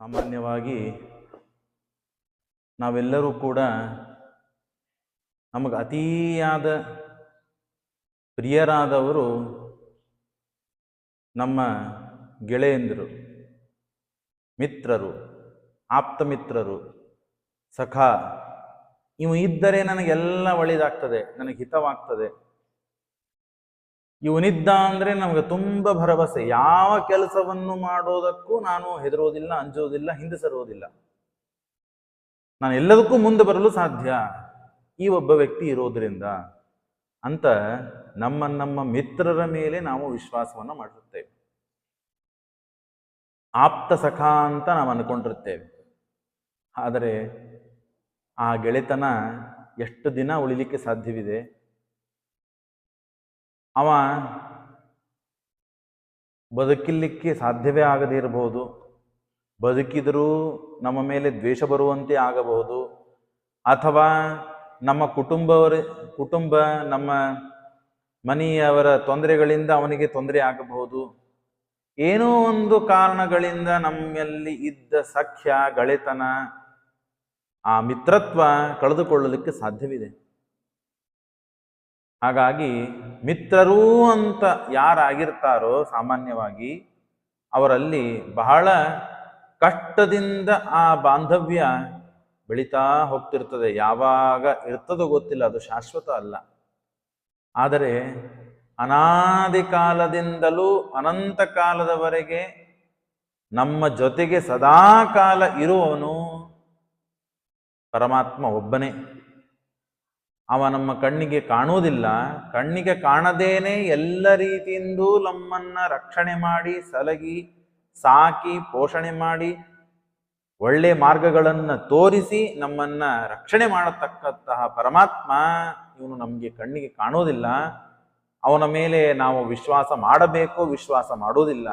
ಸಾಮಾನ್ಯವಾಗಿ ನಾವೆಲ್ಲರೂ ಕೂಡ ನಮಗೆ ಅತಿಯಾದ ಪ್ರಿಯರಾದವರು ನಮ್ಮ ಗೆಳೆಯಂದಿರು, ಮಿತ್ರರು ಆಪ್ತಮಿತ್ರರು ಸಖ. ಇವು ಇದ್ದರೆ ನನಗೆಲ್ಲ ಒಳ್ಳೆಯದಾಗ್ತದೆ ನನಗೆ ಹಿತವಾಗ್ತದೆ. ಇವನಿದ್ದ ಅಂದರೆ ನಮಗೆ ತುಂಬ ಭರವಸೆ. ಯಾವ ಕೆಲಸವನ್ನು ಮಾಡೋದಕ್ಕೂ ನಾನು ಹೆದರೋದಿಲ್ಲ, ಅಂಜೋದಿಲ್ಲ, ಹಿಂದೆ ಸರೋದಿಲ್ಲ. ನಾನು ಎಲ್ಲದಕ್ಕೂ ಮುಂದೆ ಬರಲು ಸಾಧ್ಯ. ಈ ಒಬ್ಬ ವ್ಯಕ್ತಿ ಇರೋದ್ರಿಂದ ಅಂತ ನಮ್ಮ ನಮ್ಮ ಮಿತ್ರರ ಮೇಲೆ ನಾವು ವಿಶ್ವಾಸವನ್ನು ಮಾಡಿರುತ್ತೇವೆ ಆಪ್ತ ಸಖ ಅಂತ ನಾವು ಅನ್ಕೊಂಡಿರ್ತೇವೆ. ಆದರೆ ಆ ಗೆಳೆತನ ಎಷ್ಟು ದಿನ ಉಳಿಲಿಕ್ಕೆ ಸಾಧ್ಯವಿದೆ? ಅವ ಬದುಕಿಲಿಕ್ಕೆ ಸಾಧ್ಯವೇ ಆಗದೇ ಇರಬಹುದು. ಬದುಕಿದರೂ ನಮ್ಮ ಮೇಲೆ ದ್ವೇಷ ಬರುವಂತೆ ಆಗಬಹುದು. ಅಥವಾ ನಮ್ಮ ಕುಟುಂಬವರ, ಕುಟುಂಬ ನಮ್ಮ ಮನೆಯವರ ತೊಂದರೆಗಳಿಂದ ಅವನಿಗೆ ತೊಂದರೆ ಆಗಬಹುದು. ಏನೋ ಒಂದು ಕಾರಣಗಳಿಂದ ನಮ್ಮಲ್ಲಿ ಇದ್ದ ಸಖ್ಯ, ಗಳೆತನ, ಆ ಮಿತ್ರತ್ವ ಕಳೆದುಕೊಳ್ಳಲಿಕ್ಕೆ ಸಾಧ್ಯವಿದೆ. ಹಾಗಾಗಿ ಮಿತ್ರರೂ ಅಂತ ಯಾರಾಗಿರ್ತಾರೋ ಸಾಮಾನ್ಯವಾಗಿ ಅವರಲ್ಲಿ ಬಹಳ ಕಷ್ಟದಿಂದ ಆ ಬಾಂಧವ್ಯ ಬೆಳೀತಾ ಹೋಗ್ತಿರ್ತದೆ. ಯಾವಾಗ ಇರ್ತದೋ ಗೊತ್ತಿಲ್ಲ. ಅದು ಶಾಶ್ವತ ಅಲ್ಲ. ಆದರೆ ಅನಾದಿ ಕಾಲದಿಂದಲೂ ಅನಂತ ಕಾಲದವರೆಗೆ ನಮ್ಮ ಜೊತೆಗೆ ಸದಾ ಕಾಲ ಇರುವವನು ಪರಮಾತ್ಮ ಒಬ್ಬನೇ. ಅವ ನಮ್ಮ ಕಣ್ಣಿಗೆ ಕಾಣುವುದಿಲ್ಲ. ಕಣ್ಣಿಗೆ ಕಾಣದೇನೆ ಎಲ್ಲ ರೀತಿಯಿಂದೂ ನಮ್ಮನ್ನ ರಕ್ಷಣೆ ಮಾಡಿ, ಸಲಗಿ, ಸಾಕಿ, ಪೋಷಣೆ ಮಾಡಿ, ಒಳ್ಳೆ ಮಾರ್ಗಗಳನ್ನು ತೋರಿಸಿ ನಮ್ಮನ್ನ ರಕ್ಷಣೆ ಮಾಡತಕ್ಕಂತಹ ಪರಮಾತ್ಮ ಇವನು ನಮಗೆ ಕಣ್ಣಿಗೆ ಕಾಣೋದಿಲ್ಲ ಅವನ ಮೇಲೆ ನಾವು ವಿಶ್ವಾಸ ಮಾಡಬೇಕು, ವಿಶ್ವಾಸ ಮಾಡೋದಿಲ್ಲ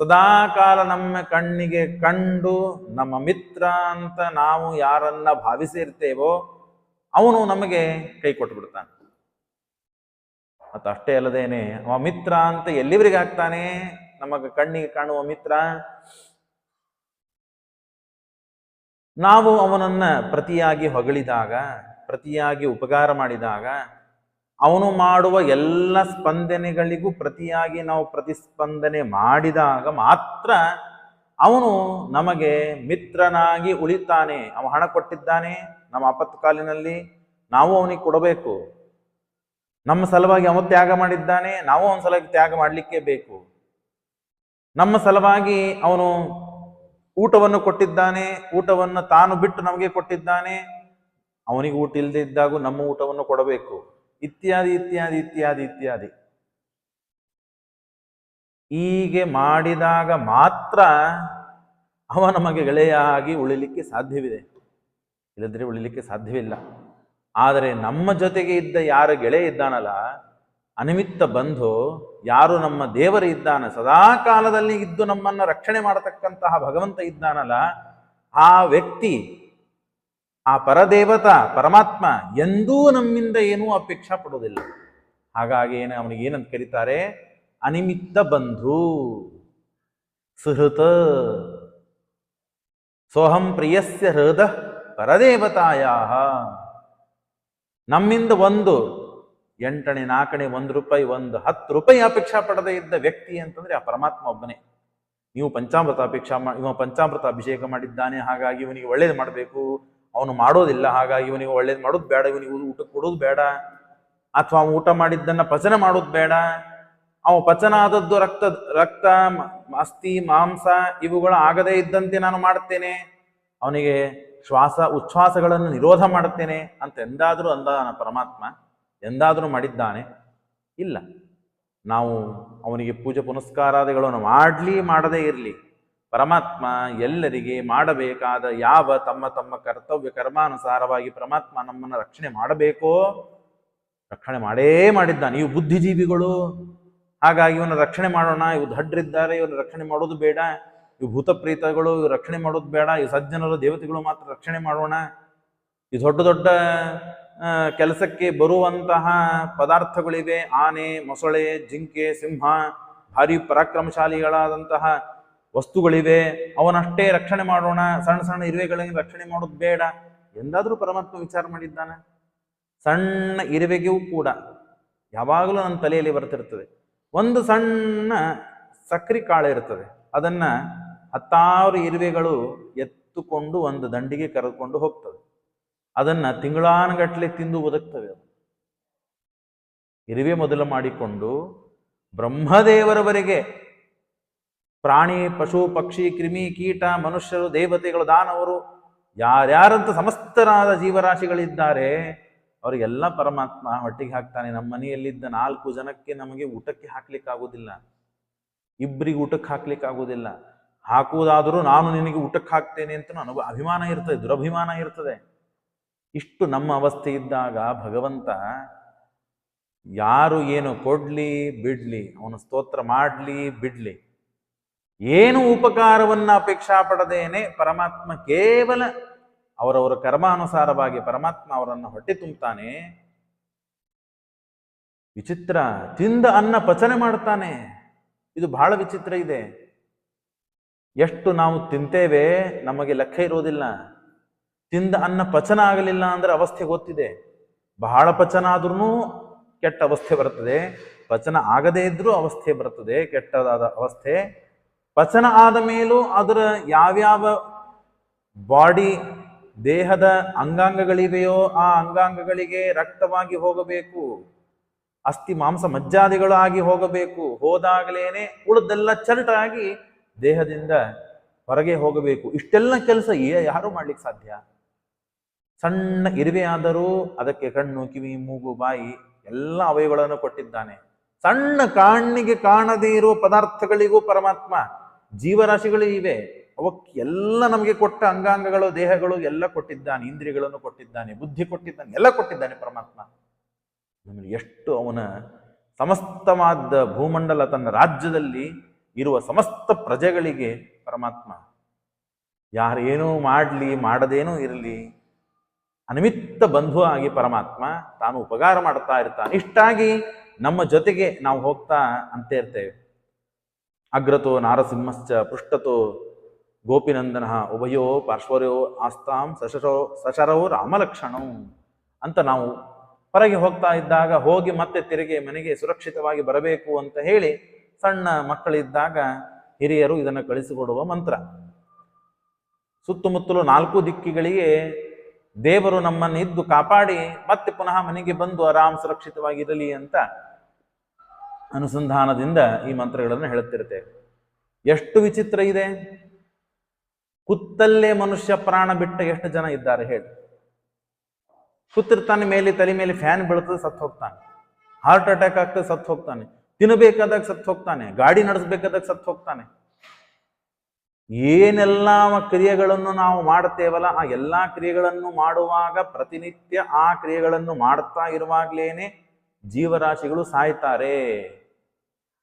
ಸದಾಕಾಲ ನಮ್ಮ ಕಣ್ಣಿಗೆ ಕಂಡು, ನಮ್ಮ ಮಿತ್ರ ಅಂತ ನಾವು ಯಾರನ್ನ ಭಾವಿಸಿರ್ತೇವೋ ಅವನು ನಮಗೆ ಕೈ ಕೊಟ್ಟು ಬಿಡ್ತಾನೆ ಮತ್ತು ಅಷ್ಟೇ ಅಲ್ಲದೇನೆ, ಅವ ಮಿತ್ರ ಅಂತ ಎಲ್ಲಿವರಿಗೆ ಆಗ್ತಾನೆ? ನಮಗೆ ಕಣ್ಣಿಗೆ ಕಾಣುವ ಮಿತ್ರ. ನಾವು ಅವನನ್ನ ಪ್ರತಿಯಾಗಿ ಹೊಗಳಿದಾಗ, ಪ್ರತಿಯಾಗಿ ಉಪಕಾರ ಮಾಡಿದಾಗ, ಅವನು ಮಾಡುವ ಎಲ್ಲ ಸ್ಪಂದನೆಗಳಿಗೂ ಪ್ರತಿಯಾಗಿ ನಾವು ಪ್ರತಿಸ್ಪಂದನೆ ಮಾಡಿದಾಗ ಮಾತ್ರ ಅವನು ನಮಗೆ ಮಿತ್ರನಾಗಿ ಉಳಿತಾನೆ. ಅವ ಹಣ ಕೊಟ್ಟಿದ್ದಾನೆ. ನಮ್ಮ ಆಪತ್ತು ಕಾಲಿನಲ್ಲಿ ನಾವು ಅವನಿಗೆ ಕೊಡಬೇಕು. ನಮ್ಮ ಸಲುವಾಗಿ ಅವನು ತ್ಯಾಗ ಮಾಡಿದ್ದಾನೆ, ನಾವು ಅವನ ಸಲುವಾಗಿ ತ್ಯಾಗ ಮಾಡಲಿಕ್ಕೆ ಬೇಕು. ನಮ್ಮ ಸಲುವಾಗಿ ಅವನು ಊಟವನ್ನು ಕೊಟ್ಟಿದ್ದಾನೆ, ಊಟವನ್ನು ತಾನು ಬಿಟ್ಟು ನಮಗೆ ಕೊಟ್ಟಿದ್ದಾನೆ. ಅವನಿಗೆ ಊಟ ಇಲ್ಲದೆ ಇದ್ದಾಗೂ ನಮ್ಮ ಊಟವನ್ನು ಕೊಡಬೇಕು. ಇತ್ಯಾದಿ ಇತ್ಯಾದಿ ಇತ್ಯಾದಿ ಇತ್ಯಾದಿ. ಹೀಗೆ ಮಾಡಿದಾಗ ಮಾತ್ರ ಅವ ನಮಗೆ ಗೆಳೆಯಾಗಿ ಉಳಿಲಿಕ್ಕೆ ಸಾಧ್ಯವಿದೆ. ಇಲ್ಲದ್ರೆ ಉಳಿಲಿಕ್ಕೆ ಸಾಧ್ಯವಿಲ್ಲ ಆದರೆ ನಮ್ಮ ಜೊತೆಗೆ ಇದ್ದ ಯಾರು ಗೆಳೆಯ ಇದ್ದಾನಲ್ಲ, ಅನಿಮಿತ್ತ ಬಂಧು, ಯಾರು ನಮ್ಮ ದೇವರು ಇದ್ದಾನೆ, ಸದಾ ಕಾಲದಲ್ಲಿ ಇದ್ದು ನಮ್ಮನ್ನ ರಕ್ಷಣೆ ಮಾಡತಕ್ಕಂತಹ ಭಗವಂತ ಇದ್ದಾನಲ್ಲ, ಆ ವ್ಯಕ್ತಿ, ಆ ಪರದೇವತ, ಪರಮಾತ್ಮ ಎಂದೂ ನಮ್ಮಿಂದ ಏನೂ ಅಪೇಕ್ಷಾ ಪಡೋದಿಲ್ಲ ಹಾಗಾಗಿ ಏನು ಅವನಿಗೆ ಏನಂತ ಕರೀತಾರೆ? ಅನಿಮಿತ್ತ ಬಂಧು, ಸುಹೃತ, ಸೋಹಂ ಪ್ರಿಯಸ್ಯ ಹೃದ. ಪರದೇವತಾಯ ನಮ್ಮಿಂದ ಒಂದು, ಎಂಟನೇ, ನಾಲ್ಕನೇ, ಒಂದು ರೂಪಾಯಿ, ಒಂದು ಹತ್ತು ರೂಪಾಯಿ ಅಪೇಕ್ಷಾ ಪಡದೇ ಇದ್ದ ವ್ಯಕ್ತಿ ಅಂತಂದ್ರೆ ಆ ಪರಮಾತ್ಮ ಒಬ್ಬನೇ. ನೀವು ಪಂಚಾಮೃತ ಅಪೇಕ್ಷಾ ಮಾ, ಇವ ಪಂಚಾಮೃತ ಅಭಿಷೇಕ ಮಾಡಿದ್ದಾನೆ, ಹಾಗಾಗಿ ಇವನಿಗೆ ಒಳ್ಳೇದು ಮಾಡಬೇಕು. ಅವನು ಮಾಡೋದಿಲ್ಲ, ಹಾಗಾಗಿ ಇವನಿಗೆ ಒಳ್ಳೇದು ಮಾಡೋದು ಬೇಡ, ಇವನಿಗೆ ಊಟ ಕೊಡೋದು ಬೇಡ. ಅಥವಾ ಅವನು ಊಟ ಮಾಡಿದ್ದನ್ನ ಪಚನ ಮಾಡೋದು ಬೇಡ. ಅವ ಪಚನ ಆದದ್ದು ರಕ್ತ ರಕ್ತ ಅಸ್ಥಿ, ಮಾಂಸ ಇವುಗಳು ಆಗದೇ ಇದ್ದಂತೆ ನಾನು ಮಾಡುತ್ತೇನೆ ಅವನಿಗೆ ಶ್ವಾಸ, ಉಚ್ಛ್ವಾಸಗಳನ್ನು ನಿರೋಧ ಮಾಡುತ್ತೇನೆ ಅಂತ ಎಂದಾದರೂ ಅಂದಾನ ಪರಮಾತ್ಮ, ಎಂದಾದರೂ ಮಾಡಿದ್ದಾನೆ, ಇಲ್ಲ. ನಾವು ಅವನಿಗೆ ಪೂಜೆ ಪುನಸ್ಕಾರಾದಿಗಳನ್ನು ಮಾಡಲಿ, ಮಾಡದೇ ಇರಲಿ. ಪರಮಾತ್ಮ ಎಲ್ಲರಿಗೆ ಮಾಡಬೇಕಾದ ಯಾವ ತಮ್ಮ ತಮ್ಮ ಕರ್ತವ್ಯ ಕರ್ಮಾನುಸಾರವಾಗಿ ಪರಮಾತ್ಮ ನಮ್ಮನ್ನು ರಕ್ಷಣೆ ಮಾಡಬೇಕೋ, ರಕ್ಷಣೆ ಮಾಡೇ ಮಾಡಿದ್ದಾನೆ ಇವು ಬುದ್ಧಿಜೀವಿಗಳು, ಹಾಗಾಗಿ ಇವನ ರಕ್ಷಣೆ ಮಾಡೋಣ ಇವು ದಡ್ಡರಿದ್ದಾರೆ ಇವನ ರಕ್ಷಣೆ ಮಾಡೋದು ಬೇಡ. ಇವು ಭೂತಪ್ರೀತಗಳು ರಕ್ಷಣೆ ಮಾಡೋದು ಬೇಡ, ಈ ಸಜ್ಜನರು ದೇವತೆಗಳು ಮಾತ್ರ ರಕ್ಷಣೆ ಮಾಡೋಣ. ಈ ದೊಡ್ಡ ದೊಡ್ಡ ಕೆಲಸಕ್ಕೆ ಬರುವಂತಹ ಪದಾರ್ಥಗಳಿವೆ. ಆನೆ, ಮೊಸಳೆ, ಜಿಂಕೆ, ಸಿಂಹ, ಭಾರಿ ಪರಾಕ್ರಮಶಾಲಿಗಳಾದಂತಹ ವಸ್ತುಗಳಿವೆ. ಅವನಷ್ಟೇ ರಕ್ಷಣೆ ಮಾಡೋಣ. ಸಣ್ಣ ಸಣ್ಣ ಇರುವೆಗಳಿಗೆ ರಕ್ಷಣೆ ಮಾಡೋದು ಬೇಡ. ಎಂದಾದರೂ ಪರಮಾತ್ಮ ವಿಚಾರ ಮಾಡಿದ್ದಾನೆ? ಸಣ್ಣ ಇರುವೆಗೂ ಕೂಡ ಯಾವಾಗಲೂ ನನ್ನ ತಲೆಯಲ್ಲಿ ಬರ್ತಿರ್ತದೆ. ಒಂದು ಸಣ್ಣ ಸಕ್ರಿ ಕಾಳು ಇರ್ತದೆ. ಅದನ್ನ ಹತ್ತಾರು ಇರುವೆಗಳು ಎತ್ತುಕೊಂಡು ಒಂದು ದಂಡಿಗೆ ಕರೆದುಕೊಂಡು ಹೋಗ್ತವೆ. ಅದನ್ನ ತಿಂಗಳಾನುಗಟ್ಟಲೆ ತಿಂದು ಬದುಕ್ತವೆ ಅದು. ಇರುವೆ ಮೊದಲು ಮಾಡಿಕೊಂಡು ಬ್ರಹ್ಮದೇವರವರೆಗೆ ಪ್ರಾಣಿ, ಪಶು, ಪಕ್ಷಿ, ಕ್ರಿಮಿ, ಕೀಟ, ಮನುಷ್ಯರು, ದೇವತೆಗಳು, ದಾನವರು ಯಾರ್ಯಾರಂತ ಸಮಸ್ತರಾದ ಜೀವರಾಶಿಗಳಿದ್ದಾರೆ ಅವರಿಗೆಲ್ಲ ಪರಮಾತ್ಮ ಹೊಟ್ಟಿಗೆ ಹಾಕ್ತಾನೆ. ನಮ್ಮ ಮನೆಯಲ್ಲಿದ್ದ ನಾಲ್ಕು ಜನಕ್ಕೆ ನಮಗೆ ಊಟಕ್ಕೆ ಹಾಕ್ಲಿಕ್ಕಾಗುವುದಿಲ್ಲ. ಇಬ್ಬರಿಗೆ ಊಟಕ್ಕೆ ಹಾಕ್ಲಿಕ್ಕಾಗುವುದಿಲ್ಲ. ಹಾಕುವುದಾದರೂ ನಾನು ನಿನಗೆ ಊಟಕ್ಕೆ ಹಾಕ್ತೇನೆ ಅಂತ ಅನುಭವ ಅಭಿಮಾನ ಇರ್ತದೆ, ದುರಭಿಮಾನ ಇರ್ತದೆ. ಇಷ್ಟು ನಮ್ಮ ಅವಸ್ಥೆ ಇದ್ದಾಗ ಭಗವಂತ ಯಾರು ಏನು ಕೊಡ್ಲಿ, ಬಿಡ್ಲಿ, ಅವನು ಸ್ತೋತ್ರ ಮಾಡ್ಲಿ, ಬಿಡ್ಲಿ. ಏನು ಉಪಕಾರವನ್ನ ಅಪೇಕ್ಷಾ ಪಡದೇನೆ ಪರಮಾತ್ಮ ಕೇವಲ ಅವರವರ ಕರ್ಮಾನುಸಾರವಾಗಿ ಪರಮಾತ್ಮ ಅವರನ್ನು ಹೊಟ್ಟೆ ತುಂಬುತ್ತಾನೆ ವಿಚಿತ್ರ ತಿಂದ ಅನ್ನ ಪಚನೆ ಮಾಡ್ತಾನೆ. ಇದು ಬಹಳ ವಿಚಿತ್ರ ಇದೆ. ಎಷ್ಟು ನಾವು ತಿಂತೇವೆ ನಮಗೆ ಲೆಕ್ಕ ಇರೋದಿಲ್ಲ. ತಿಂದ ಅನ್ನ ಪಚನ ಆಗಲಿಲ್ಲ ಅಂದ್ರೆ ಅವಸ್ಥೆ ಗೊತ್ತಿದೆ. ಬಹಳ ಪಚನ ಆದ್ರೂ ಕೆಟ್ಟ ಅವಸ್ಥೆ ಬರ್ತದೆ. ಪಚನ ಆಗದೇ ಇದ್ರೂ ಅವಸ್ಥೆ ಬರ್ತದೆ, ಕೆಟ್ಟದಾದ ಅವಸ್ಥೆ. ಪಚನ ಆದ ಮೇಲೂ ಅದರ ಯಾವ್ಯಾವ ಬಾಡಿ ದೇಹದ ಅಂಗಾಂಗಗಳಿವೆಯೋ ಆ ಅಂಗಾಂಗಗಳಿಗೆ ರಕ್ತವಾಗಿ ಹೋಗಬೇಕು. ಅಸ್ಥಿ ಮಾಂಸ ಮಜ್ಜಾದಿಗಳು ಆಗಿ ಹೋಗಬೇಕು. ಹೋದಾಗಲೇನೆ ಉಳಿದೆಲ್ಲ ಚರಟಾಗಿ ದೇಹದಿಂದ ಹೊರಗೆ ಹೋಗಬೇಕು. ಇಷ್ಟೆಲ್ಲ ಕೆಲಸ ಯಾರು ಮಾಡ್ಲಿಕ್ಕೆ ಸಾಧ್ಯ? ಸಣ್ಣ ಇರುವೆ ಆದರೂ ಅದಕ್ಕೆ ಕಣ್ಣು, ಕಿವಿ, ಮೂಗು, ಬಾಯಿ ಎಲ್ಲ ಅವಯಗಳನ್ನು ಕೊಟ್ಟಿದ್ದಾನೆ. ಸಣ್ಣ ಕಾಣಿಗೆ ಕಾಣದೇ ಇರುವ ಪದಾರ್ಥಗಳಿಗೂ ಪರಮಾತ್ಮ ಜೀವರಾಶಿಗಳು ಇವೆ. ಅವಕ್ಕೆ ಎಲ್ಲ ನಮಗೆ ಕೊಟ್ಟ ಅಂಗಾಂಗಗಳು, ದೇಹಗಳು ಎಲ್ಲ ಕೊಟ್ಟಿದ್ದಾನೆ. ಇಂದ್ರಿಯಗಳನ್ನು ಕೊಟ್ಟಿದ್ದಾನೆ. ಬುದ್ಧಿ ಕೊಟ್ಟಿದ್ದಾನೆ. ಎಲ್ಲ ಕೊಟ್ಟಿದ್ದಾನೆ ಪರಮಾತ್ಮ. ನಮಗೆ ಎಷ್ಟು ಅವನ ಸಮಸ್ತವಾದ ಭೂಮಂಡಲ ತನ್ನ ರಾಜ್ಯದಲ್ಲಿ ಇರುವ ಸಮಸ್ತ ಪ್ರಜೆಗಳಿಗೆ ಪರಮಾತ್ಮ, ಯಾರು ಏನೂ ಮಾಡಲಿ, ಮಾಡದೇನೂ ಇರಲಿ, ಅನಿಮಿತ್ತ ಬಂಧು ಆಗಿ ಪರಮಾತ್ಮ ತಾನು ಉಪಕಾರ ಮಾಡ್ತಾ ಇರ್ತಾನೆ. ಇಷ್ಟಾಗಿ ನಮ್ಮ ಜೊತೆಗೆ ನಾವು ಹೋಗ್ತಾ ಅಂತ ಇರ್ತೇವೆ. ಅಗ್ರತೋ ನಾರಸಿಂಹಶ್ಚ ಪೃಷ್ಠತೋ ಗೋಪಿನಂದನ ಉಭಯೋ ಪಾರ್ಶ್ವರ್ಯೋ ಆಸ್ತಾಂ ಸಶರೋ ಸಶರೋ ರಾಮಲಕ್ಷಣಂ ಅಂತ ನಾವು ಹೊರಗೆ ಹೋಗ್ತಾ ಇದ್ದಾಗ ಹೋಗಿ ಮತ್ತೆ ತಿರುಗಿ ಮನೆಗೆ ಸುರಕ್ಷಿತವಾಗಿ ಬರಬೇಕು ಅಂತ ಹೇಳಿ ಸಣ್ಣ ಮಕ್ಕಳಿದ್ದಾಗ ಹಿರಿಯರು ಇದನ್ನು ಕಳಿಸಿಕೊಡುವ ಮಂತ್ರ. ಸುತ್ತಮುತ್ತಲು ನಾಲ್ಕು ದಿಕ್ಕಿಗಳಿಗೆ ದೇವರು ನಮ್ಮನ್ನು ಇದ್ದು ಕಾಪಾಡಿ ಮತ್ತೆ ಪುನಃ ಮನೆಗೆ ಬಂದು ಆರಾಮ್ ಸುರಕ್ಷಿತವಾಗಿರಲಿ ಅಂತ ಅನುಸಂಧಾನದಿಂದ ಈ ಮಂತ್ರಗಳನ್ನು ಹೇಳುತ್ತಿರ್ತೇವೆ. ಎಷ್ಟು ವಿಚಿತ್ರ ಇದೆ. ಕುತ್ತಲ್ಲೇ ಮನುಷ್ಯ ಪ್ರಾಣ ಬಿಟ್ಟ ಎಷ್ಟು ಜನ ಇದ್ದಾರೆ ಹೇಳಿ. ಕೂತಿರ್ತಾನೆ ಮೇಲೆ ತಲೆ ಮೇಲೆ ಫ್ಯಾನ್ ಬೀಳ್ತದೆ ಸತ್ತು ಹೋಗ್ತಾನೆ. ಹಾರ್ಟ್ ಅಟ್ಯಾಕ್ ಆಗ್ತದೆ ಸತ್ತು ಹೋಗ್ತಾನೆ. ತಿನ್ನಬೇಕಾದಾಗ ಸತ್ತು ಹೋಗ್ತಾನೆ, ಗಾಡಿ ನಡೆಸಬೇಕಾದಾಗ ಸತ್ತು ಹೋಗ್ತಾನೆ. ಏನೆಲ್ಲ ಕ್ರಿಯೆಗಳನ್ನು ನಾವು ಮಾಡ್ತೇವಲ್ಲ, ಆ ಎಲ್ಲಾ ಕ್ರಿಯೆಗಳನ್ನು ಮಾಡುವಾಗ ಪ್ರತಿನಿತ್ಯ ಆ ಕ್ರಿಯೆಗಳನ್ನು ಮಾಡ್ತಾ ಇರುವಾಗ್ಲೇನೆ ಜೀವರಾಶಿಗಳು ಸಾಯ್ತಾರೆ.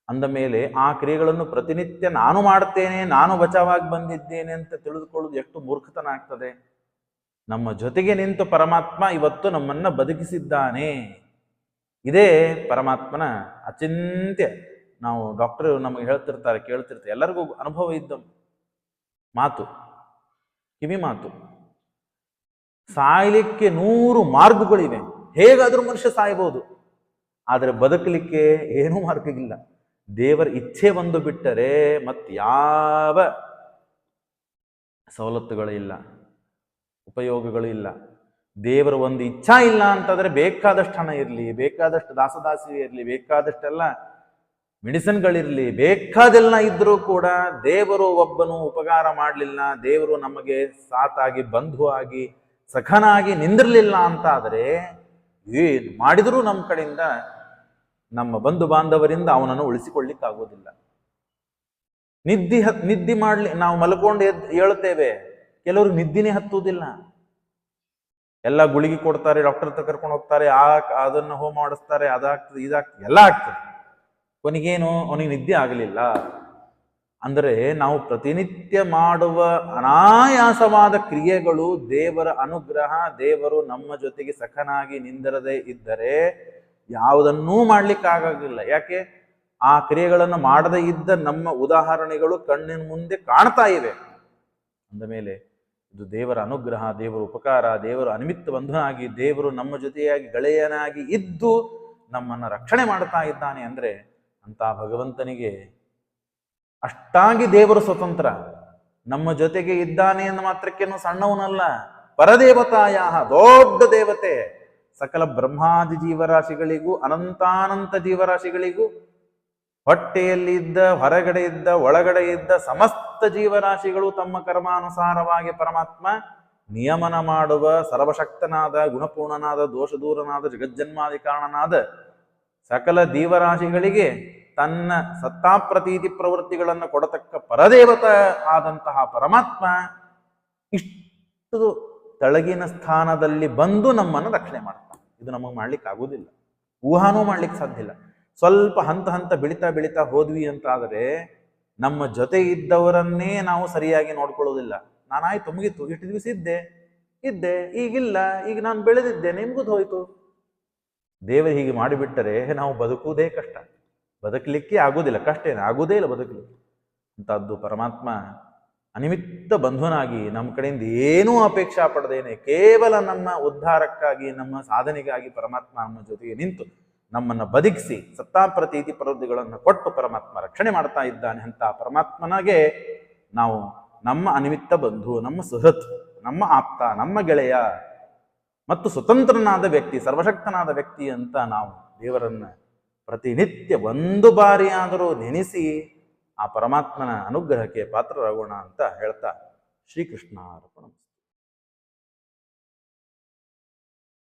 ಅಂದ ಮೇಲೆ ಆ ಕ್ರಿಯೆಗಳನ್ನು ಪ್ರತಿನಿತ್ಯ ನಾನು ಮಾಡ್ತೇನೆ, ನಾನು ಬಚಾವಾಗಿ ಬಂದಿದ್ದೇನೆ ಅಂತ ತಿಳಿದುಕೊಳ್ಳೋದು ಎಷ್ಟು ಮೂರ್ಖತನ ಆಗ್ತದೆ. ನಮ್ಮ ಜೊತೆಗೆ ನಿಂತು ಪರಮಾತ್ಮ ಇವತ್ತು ನಮ್ಮನ್ನ ಬದುಕಿಸಿದ್ದಾನೆ. ಇದೇ ಪರಮಾತ್ಮನ ಅಚಿಂತ್ಯ. ನಾವು ಡಾಕ್ಟರ್ ನಮಗೆ ಹೇಳ್ತಿರ್ತಾರೆ, ಕೇಳ್ತಿರ್ತಾರೆ, ಎಲ್ಲರಿಗೂ ಅನುಭವ ಇದ್ದ ಮಾತು, ಕಿವಿ ಮಾತು. ಸಾಯ್ಲಿಕ್ಕೆ ನೂರು ಮಾರ್ಗಗಳಿವೆ. ಹೇಗಾದರೂ ಮನುಷ್ಯ ಸಾಯಬಹುದು ಆದರೆ ಬದುಕಲಿಕ್ಕೆ ಏನೂ ಮಾರ್ಗವಿಲ್ಲ ದೇವರ ಇಚ್ಛೆ ಬಂದು ಬಿಟ್ಟರೆ ಯಾವ ಸವಲತ್ತುಗಳು ಇಲ್ಲ ಉಪಯೋಗಗಳು ಇಲ್ಲ ದೇವರ ಒಂದು ಇಚ್ಛಾ ಇಲ್ಲ ಅಂತಂದ್ರೆ ಬೇಕಾದಷ್ಟು ಹಣ ಇರಲಿ, ಬೇಕಾದಷ್ಟು ದಾಸದಾಸಿ ಇರಲಿ, ಬೇಕಾದಷ್ಟೆಲ್ಲ ಮೆಡಿಸಿನ್ಗಳಿರಲಿ, ಬೇಕಾದೆಲ್ಲ ಇದ್ದರೂ ಕೂಡ ದೇವರು ಒಬ್ಬನು ಉಪಕಾರ ಮಾಡಲಿಲ್ಲ, ದೇವರು ನಮಗೆ ಸಾತಾಗಿ, ಬಂಧು ಆಗಿ, ಸಖನಾಗಿ ನಿಂದಿರಲಿಲ್ಲ ಅಂತಾದರೆ ಏನು ಮಾಡಿದರೂ ನಮ್ಮ ಕಡೆಯಿಂದ ನಮ್ಮ ಬಂಧು ಬಾಂಧವರಿಂದ ಅವನನ್ನು ಉಳಿಸಿಕೊಳ್ಳಿಕ್ಕಾಗೋದಿಲ್ಲ. ನಿದ್ದಿ ಹತ್, ನಿದ್ದಿ ಮಾಡಲಿ, ನಾವು ಮಲ್ಕೊಂಡು ಎದ್ ಹೇಳ್ತೇವೆ ಕೆಲವರು ನಿದ್ದಿನೇ ಹತ್ತುವುದಿಲ್ಲ. ಎಲ್ಲ ಗುಳಿಗೆ ಕೊಡ್ತಾರೆ ಡಾಕ್ಟರ್ ತ ಕರ್ಕೊಂಡು ಹೋಗ್ತಾರೆ, ಆ ಅದನ್ನು ಹೋಮ ಮಾಡಿಸ್ತಾರೆ, ಅದಾಗ್ತದೆ, ಇದಾಗ್ತದೆ, ಎಲ್ಲ ಆಗ್ತದೆ. ಕೊನೆಗೇನು ಅವನಿಗೆ ನಿದ್ದೆ ಆಗಲಿಲ್ಲ. ಅಂದರೆ ನಾವು ಪ್ರತಿನಿತ್ಯ ಮಾಡುವ ಅನಾಯಾಸವಾದ ಕ್ರಿಯೆಗಳು ದೇವರ ಅನುಗ್ರಹ, ದೇವರು ನಮ್ಮ ಜೊತೆಗೆ ಸಖನಾಗಿ ನಿಂದಿರದೇ ಇದ್ದರೆ ಯಾವುದನ್ನೂ ಮಾಡಲಿಕ್ಕಾಗಲಿಲ್ಲ ಯಾಕೆ? ಆ ಕ್ರಿಯೆಗಳನ್ನು ಮಾಡದೇ ಇದ್ದ ನಮ್ಮ ಉದಾಹರಣೆಗಳು ಕಣ್ಣಿನ ಮುಂದೆ ಕಾಣ್ತಾ ಇವೆ. ಅಂದ ಮೇಲೆ ಇದು ದೇವರ ಅನುಗ್ರಹ, ದೇವರ ಉಪಕಾರ, ದೇವರು ಅನಿಮಿತ್ತ ಬಂಧುನಾಗಿ ದೇವರು ನಮ್ಮ ಜೊತೆಯಾಗಿ ಗೆಳೆಯನಾಗಿ ಇದ್ದು ನಮ್ಮನ್ನು ರಕ್ಷಣೆ ಮಾಡ್ತಾ ಇದ್ದಾನೆ ಅಂದ್ರೆ ಅಂತ ಭಗವಂತನಿಗೆ ಅಷ್ಟಾಗಿ ದೇವರು ಸ್ವತಂತ್ರ. ನಮ್ಮ ಜೊತೆಗೆ ಇದ್ದಾನೆ ಎಂದು ಮಾತ್ರಕ್ಕೇನು ಸಣ್ಣವನಲ್ಲ. ಪರದೇವತಾಯ ದೊಡ್ಡ ದೇವತೆ. ಸಕಲ ಬ್ರಹ್ಮಾದಿ ಜೀವರಾಶಿಗಳಿಗೂ, ಅನಂತಾನಂತ ಜೀವರಾಶಿಗಳಿಗೂ ಹೊಟ್ಟೆಯಲ್ಲಿ ಇದ್ದ ಹೊರಗಡೆ ಇದ್ದ, ಒಳಗಡೆ ಇದ್ದ ಸಮಸ್ತ ಜೀವರಾಶಿಗಳು ತಮ್ಮ ಕರ್ಮಾನುಸಾರವಾಗಿ ಪರಮಾತ್ಮ ನಿಯಮನ ಮಾಡುವ, ಸರ್ವಶಕ್ತನಾದ, ಗುಣಪೂರ್ಣನಾದ, ದೋಷದೂರನಾದ ಜಗಜ್ಜನ್ಮಾದಿ ಕಾರಣನಾದ ಸಕಲ ಜೀವರಾಶಿಗಳಿಗೆ ತನ್ನ ಸತ್ತಾಪ್ರತೀತಿ ಪ್ರವೃತ್ತಿಗಳನ್ನು ಕೊಡತಕ್ಕ ಪರದೇವತ ಆದಂತಹ ಪರಮಾತ್ಮ ಇಷ್ಟು ತಳಗಿನ ಸ್ಥಾನದಲ್ಲಿ ಬಂದು ನಮ್ಮನ್ನು ರಕ್ಷಣೆ ಮಾಡ್ತಾನೆ. ಇದು ನಮಗೆ ಮಾಡ್ಲಿಕ್ಕೆ ಆಗುವುದಿಲ್ಲ ಊಹಾನೂ ಮಾಡ್ಲಿಕ್ಕೆ ಸಾಧ್ಯ ಇಲ್ಲ. ಸ್ವಲ್ಪ ಹಂತ ಹಂತ ಬೆಳಿತಾ ಬೆಳಿತಾ ಹೋದ್ವಿ ಅಂತಾದರೆ ನಮ್ಮ ಜೊತೆ ಇದ್ದವರನ್ನೇ ನಾವು ಸರಿಯಾಗಿ ನೋಡ್ಕೊಳ್ಳೋದಿಲ್ಲ. ನಾನಾಯ್ತು ತುಂಬಿತ್ತು ಇಷ್ಟು ದಿವಸ ಇದ್ದೆ ಇದ್ದೆ, ಈಗಿಲ್ಲ, ಈಗ ನಾನು ಬೆಳೆದಿದ್ದೆ, ನಿಮ್ಗೂ ಹೋಯ್ತು. ದೇವರು ಹೀಗೆ ಮಾಡಿಬಿಟ್ಟರೆ ನಾವು ಬದುಕುವುದೇ ಕಷ್ಟ. ಬದುಕಲಿಕ್ಕೆ ಆಗೋದಿಲ್ಲ ಕಷ್ಟ ಏನು ಆಗೋದೇ ಇಲ್ಲ ಬದುಕಲಿಕ್ಕೆ. ಅಂತದ್ದು ಪರಮಾತ್ಮ ಅನಿಮಿತ್ತ ಬಂಧುನಾಗಿ ನಮ್ಮ ಕಡೆಯಿಂದ ಏನೂ ಅಪೇಕ್ಷಾ ಪಡೆದೇನೆ, ಕೇವಲ ನಮ್ಮ ಉದ್ಧಾರಕ್ಕಾಗಿ, ನಮ್ಮ ಸಾಧನೆಗಾಗಿ ಪರಮಾತ್ಮ ನಮ್ಮ ಜೊತೆಗೆ ನಿಂತು ನಮ್ಮನ್ನು ಬದುಕಿಸಿ ಸತ್ತಾಪ್ರತೀತಿ ಪ್ರವೃತ್ತಿಗಳನ್ನು ಕೊಟ್ಟು ಪರಮಾತ್ಮ ರಕ್ಷಣೆ ಮಾಡ್ತಾ ಇದ್ದಾನೆ ಅಂತ ಪರಮಾತ್ಮನಾಗೆ ನಾವು ನಮ್ಮ ಅನಿಮಿತ್ತ ಬಂಧು, ನಮ್ಮ ಸುಹೃತ್, ನಮ್ಮ ಆಪ್ತ, ನಮ್ಮ ಗೆಳೆಯ ಮತ್ತು ಸ್ವತಂತ್ರನಾದ ವ್ಯಕ್ತಿ, ಸರ್ವಶಕ್ತನಾದ ವ್ಯಕ್ತಿ ಅಂತ ನಾವು ದೇವರನ್ನ ಪ್ರತಿನಿತ್ಯ ಒಂದು ಬಾರಿಯಾದರೂ ನೆನೆಸಿ ಆ ಪರಮಾತ್ಮನ ಅನುಗ್ರಹಕ್ಕೆ ಪಾತ್ರರಾಗೋಣ ಅಂತ ಹೇಳ್ತಾ ಶ್ರೀಕೃಷ್ಣ ಅರ್ಪಣ